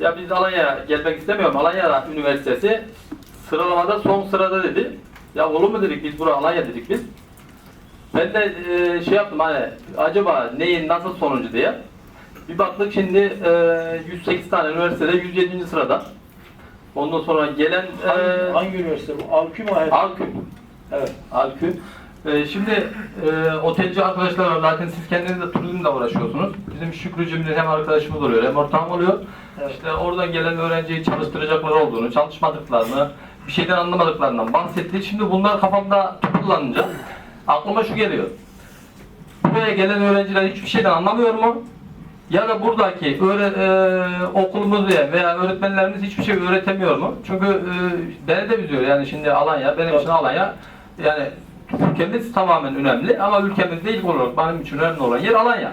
ya biz Alanya'ya gelmek istemiyorum. Alanya Üniversitesi sıralamada son sırada dedi. Ya olur mu dedik biz buraya Alanya dedik biz. Ben de e, şey yaptım hani acaba neyin nasıl sonuncu diye. Bir baktık şimdi e, 108 tane üniversitede 107. sırada. Ondan sonra gelen Hangi, e, hangi üniversite bu? Alkü mü? Alküm. Evet. Alküm. E, şimdi e, otelci arkadaşlar var. Zaten siz kendiniz de turizmle uğraşıyorsunuz. Bizim Şükrü Cimri hem arkadaşımız oluyor hem ortağım oluyor. Evet. İşte oradan gelen öğrenciyi çalıştıracakları olduğunu, çalışmadıklarını, bir şeyden anlamadıklarından bahsetti. Şimdi bunlar kafamda kullanınca aklıma şu geliyor. Buraya gelen öğrenciler hiçbir şeyden anlamıyor mu? Ya da buradaki öğre, e, okulumuz diye veya öğretmenlerimiz hiçbir şey öğretemiyor mu? Çünkü e, beni de üzüyor yani şimdi Alanya, benim için Alanya yani ülkemiz tamamen önemli ama ülkemiz değil olarak benim için önemli olan yer Alanya.